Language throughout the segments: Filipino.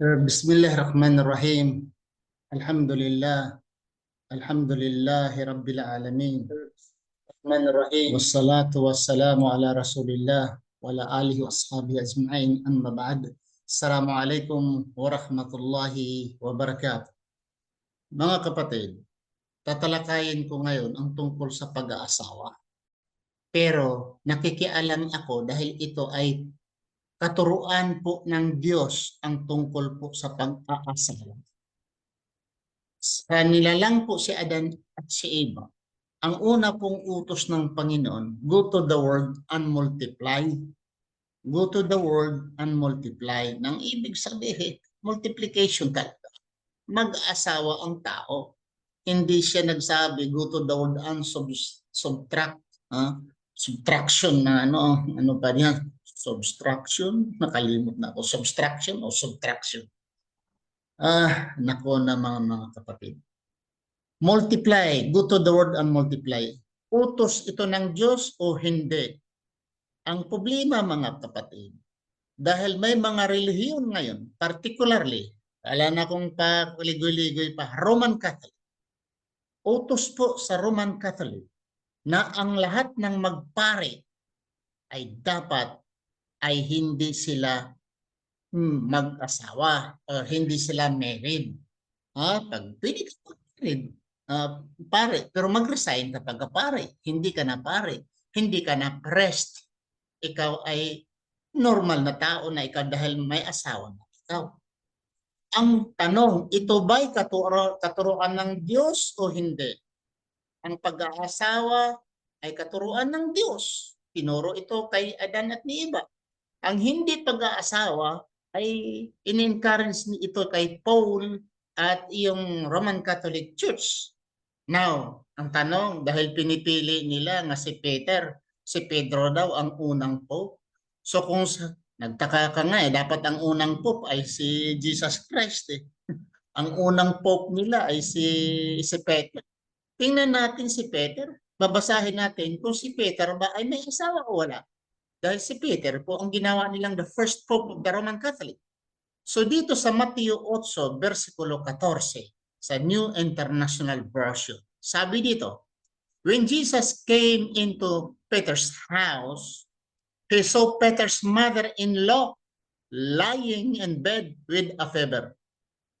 بسم الله الرحمن الرحيم الحمد لله الحمد لله رب العالمين الرحمن الرحيم والصلاة والسلام على رسول الله وعلى آله وأصحابه أجمعين أما بعد السلام عليكم ورحمة الله وبركاته Mga kapatid, tatalakayin ko ngayon ang tungkol sa pag-aasawa. Pero nakikialam ako dahil ito ay katuruan po ng Diyos ang tungkol po sa pag-aasawa. Sa nilalang po si Adan at si Eva, ang una pong utos ng Panginoon, go to the world and multiply. Go to the world and multiply. Nang ibig sabihin, multiplication talaga. Mag-asawa ang tao. Hindi siya nagsabi, go to the world and sub subtract. ah, subtraction na ano, ano pa yan? Subtraction, nakalimot na ako. Subtraction o subtraction? Ah, nako na mga mga kapatid. Multiply, go to the word and multiply. Utos ito ng Diyos o hindi? Ang problema mga kapatid, dahil may mga relihiyon ngayon, particularly, wala na kong pa ligoy-ligoy pa, Roman Catholic. Utos po sa Roman Catholic na ang lahat ng magpare ay dapat ay hindi sila hmm, mag-asawa o hindi sila married. Ha? Pag pwede ka married, ah, pare, pero mag-resign ka pare. Hindi ka na pare. Hindi ka na priest. Ikaw ay normal na tao na ikaw dahil may asawa na ikaw. Ang tanong, ito ba'y katuro, katuruan ng Diyos o hindi? Ang pag-aasawa ay katuruan ng Diyos. Tinuro ito kay Adan at ni Eva. Ang hindi pag-aasawa ay in-encourage ito kay Paul at yung Roman Catholic Church. Now, ang tanong, dahil pinipili nila nga si Peter, si Pedro daw ang unang pope. So kung sa, nagtaka ka nga eh, dapat ang unang pope ay si Jesus Christ eh. ang unang pope nila ay si, si Peter. Tingnan natin si Peter. Babasahin natin kung si Peter ba ay may asawa o wala. Dahil si Peter po ang ginawa nilang the first pope of the Roman Catholic. So dito sa Mateo 8, versikulo 14, sa New International Version, sabi dito, When Jesus came into Peter's house, he saw Peter's mother-in-law lying in bed with a fever.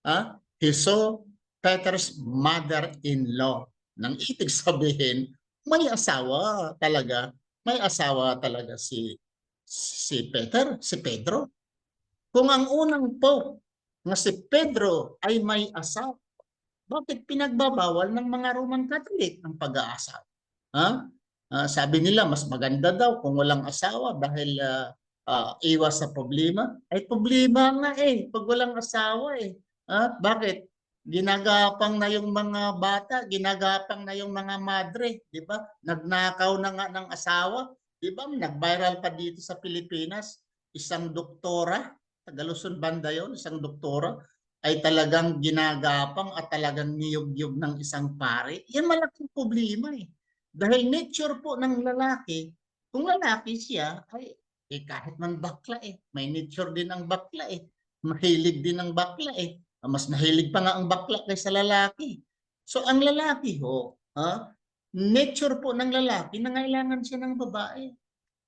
Ah, He saw Peter's mother-in-law. Nang ibig sabihin, may asawa talaga. May asawa talaga si si Peter, si Pedro. Kung ang unang pope nga si Pedro ay may asawa, bakit pinagbabawal ng mga Roman Catholic ang pag-aasawa? Ha? Ah, sabi nila mas maganda daw kung walang asawa dahil ah, ah, iwas sa problema. Ay problema nga eh pag walang asawa eh. Ha? Bakit? Ginagapang na yung mga bata, ginagapang na yung mga madre, di ba? Nagnakaw na nga ng asawa, di ba? Nag-viral pa dito sa Pilipinas, isang doktora, taga Luzon banda yon, isang doktora, ay talagang ginagapang at talagang niyog-yog ng isang pare. Yan malaking problema eh. Dahil nature po ng lalaki, kung lalaki siya, ay eh, kahit man bakla eh, may nature din ang bakla eh. Mahilig din ang bakla eh. Ah, Mas mahilig pa nga ang bakla kaysa lalaki. So ang lalaki ho, ha, nature po ng lalaki, nangailangan siya ng babae.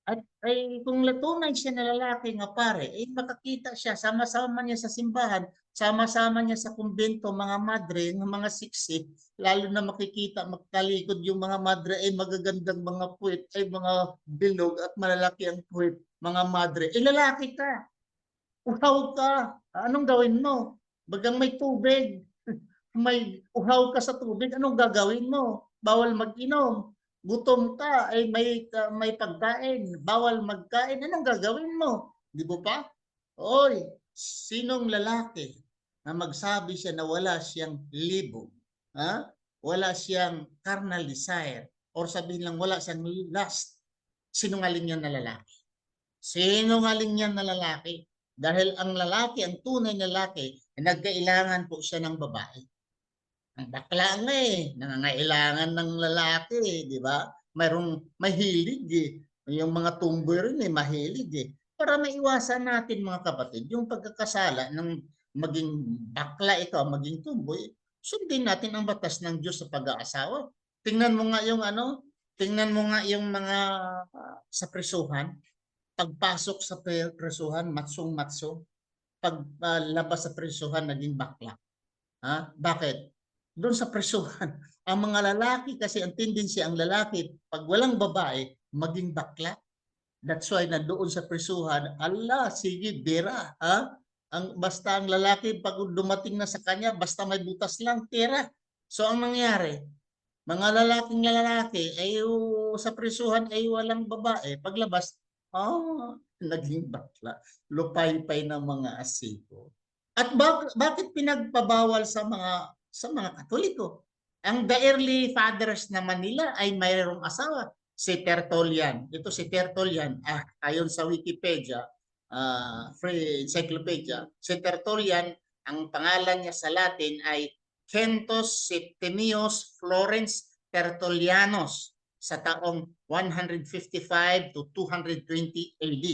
At ay kung latunay siya na lalaki nga pare, eh makakita siya, sama-sama niya sa simbahan, sama-sama niya sa kumbento, mga madre, ng mga siksi, lalo na makikita, magtalikod yung mga madre, ay magagandang mga puwet, ay mga bilog at malalaki ang puwet, mga madre. Eh lalaki ka, uhaw ka, anong gawin mo? Bagang may tubig, may uhaw ka sa tubig, anong gagawin mo? Bawal mag-inom. Gutom ka, ay may ka- may pagkain, bawal magkain, anong gagawin mo? Di ba pa? Oy, sinong lalaki na magsabi siya na wala siyang libo? Ha? Wala siyang carnal desire or sabihin lang wala siyang lust. Sinungaling yan na lalaki. Sinungaling yan na lalaki. Dahil ang lalaki, ang tunay na lalaki, nagkailangan po siya ng babae. Ang bakla nga eh, nangangailangan ng lalaki eh, di ba? Mayroong mahilig eh. Yung mga tumboy rin eh, mahilig eh. Para maiwasan natin mga kapatid, yung pagkakasala ng maging bakla ikaw, maging tumboy, sundin natin ang batas ng Diyos sa pag-aasawa. Tingnan mo nga yung ano, tingnan mo nga yung mga ah, sa presuhan, pagpasok sa pre- presuhan, matsong-matso, paglabas sa presuhan, naging bakla. Ha? Bakit? Doon sa presuhan, ang mga lalaki kasi ang tendency ang lalaki, pag walang babae, maging bakla. That's why na doon sa presuhan, ala, sige, bira, ha? Ang basta ang lalaki pag dumating na sa kanya, basta may butas lang, tira. So ang nangyari, mga lalaking lalaki ay uh, sa presuhan ay walang babae. Paglabas, ah, naging bakla. Lupay-pay ng mga asiko. At bak- bakit pinagpabawal sa mga sa mga Katoliko? Ang the early fathers naman nila ay mayroong asawa si Tertullian. Ito si Tertullian, ah, ayon sa Wikipedia, ah, free encyclopedia, si Tertullian, ang pangalan niya sa Latin ay Quintus Septimius Florence Tertullianus sa taong 155 to 220 AD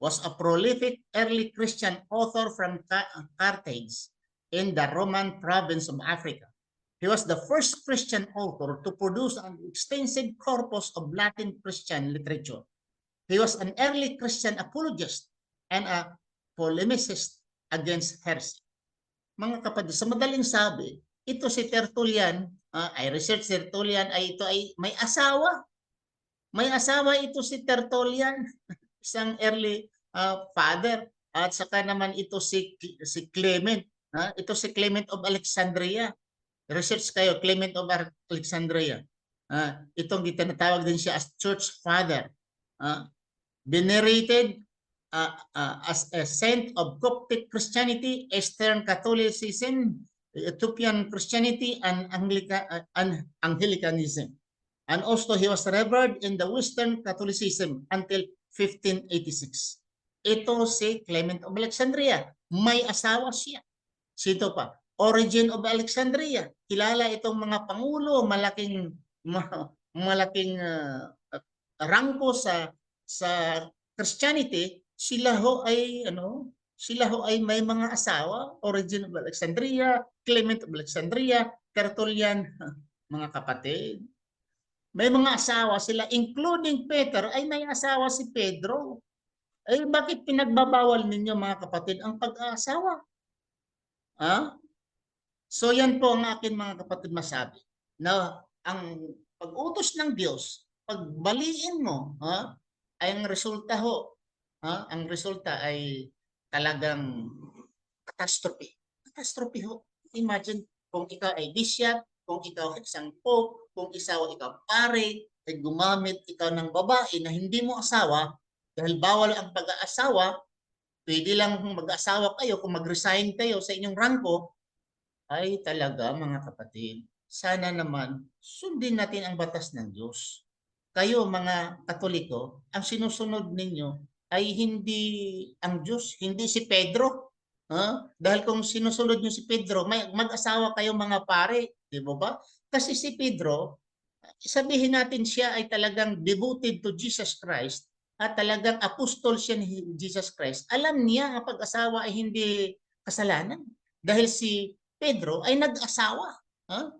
was a prolific early Christian author from Ca- Carthage in the Roman province of Africa. He was the first Christian author to produce an extensive corpus of Latin Christian literature. He was an early Christian apologist and a polemicist against heresy. Mga kapatid, sa madaling sabi, ito si Tertullian, ah, I research Tertullian ay ito ay may asawa. May asawa ito si Tertullian, isang early ah, father. At saka naman ito si si Clement, ha? Ito si Clement of Alexandria. Research kayo, Clement of Alexandria. Ah, itong tinatawag din siya as church father. Ah, venerated uh, uh, as a saint of Coptic Christianity, Eastern Catholicism, Ethiopian Christianity, and Anglica, uh, and Anglicanism. And also he was revered in the Western Catholicism until 1586. Ito si Clement of Alexandria. May asawa siya. Sito pa? Origin of Alexandria. Kilala itong mga pangulo, malaking ma- malaking uh, rangko sa sa Christianity, sila ho ay ano, sila ho ay may mga asawa, Origin of Alexandria, Clement of Alexandria, Tertullian, mga kapatid. May mga asawa sila, including Peter, ay may asawa si Pedro. Ay bakit pinagbabawal ninyo mga kapatid ang pag-aasawa? Ha? So yan po ang akin mga kapatid masabi na ang pag-utos ng Diyos, pagbaliin mo, ha, ay ang resulta ho, ha, ang resulta ay talagang catastrophe. Catastrophe ho. Imagine kung ikaw ay bisyat, kung ikaw ay isang pope, kung isaw ikaw pare, ay gumamit ikaw ng babae na hindi mo asawa, dahil bawal ang pag-aasawa, pwede lang mag-asawa kayo, kung mag-resign kayo sa inyong rangko, ay talaga mga kapatid, sana naman sundin natin ang batas ng Diyos. Kayo mga Katoliko, ang sinusunod ninyo ay hindi ang Diyos, hindi si Pedro. Ha? Dahil kung sinusunod niyo si Pedro, may mag-asawa kayo mga pare, di ba ba? Kasi si Pedro, sabihin natin siya ay talagang devoted to Jesus Christ at talagang apostol siya ni Jesus Christ. Alam niya ang pag-asawa ay hindi kasalanan. Dahil si Pedro ay nag-asawa. Ha?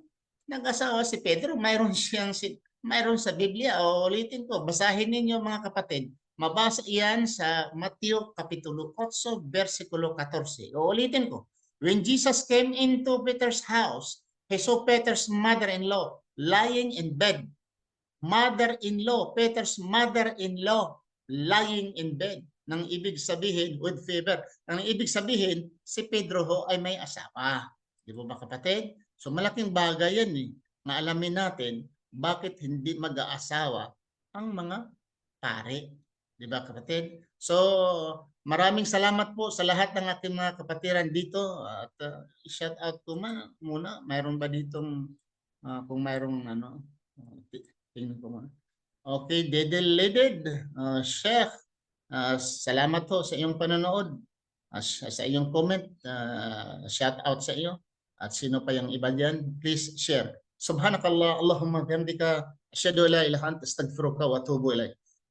Nag-asawa si Pedro, mayroon siyang si mayroon sa Biblia. O ulitin ko, basahin ninyo mga kapatid. Mabasa iyan sa Matthew Kapitulo 8, versikulo 14. O ulitin ko. When Jesus came into Peter's house, saw Peter's mother-in-law lying in bed. Mother-in-law, Peter's mother-in-law lying in bed. Nang ibig sabihin, with fever. Nang ibig sabihin, si Pedro ho ay may asawa. Di ba ba kapatid? So malaking bagay yan eh. Na alamin natin bakit hindi mag-aasawa ang mga pare. Di ba kapatid? So maraming salamat po sa lahat ng ating mga kapatiran dito. At uh, shout out ko ma muna. Mayroon ba ditong uh, kung mayroong ano? Uh, tingnan ko muna. Okay, Dedel Leded, uh, Sheikh, uh, salamat po sa iyong panonood. Uh, sa iyong comment, uh, shout out sa iyo. At sino pa yung iba dyan, please share. Subhanakallah, Allahumma bihamdika, asyhadu an la ilaha anta astaghfiruka wa atubu ilaik.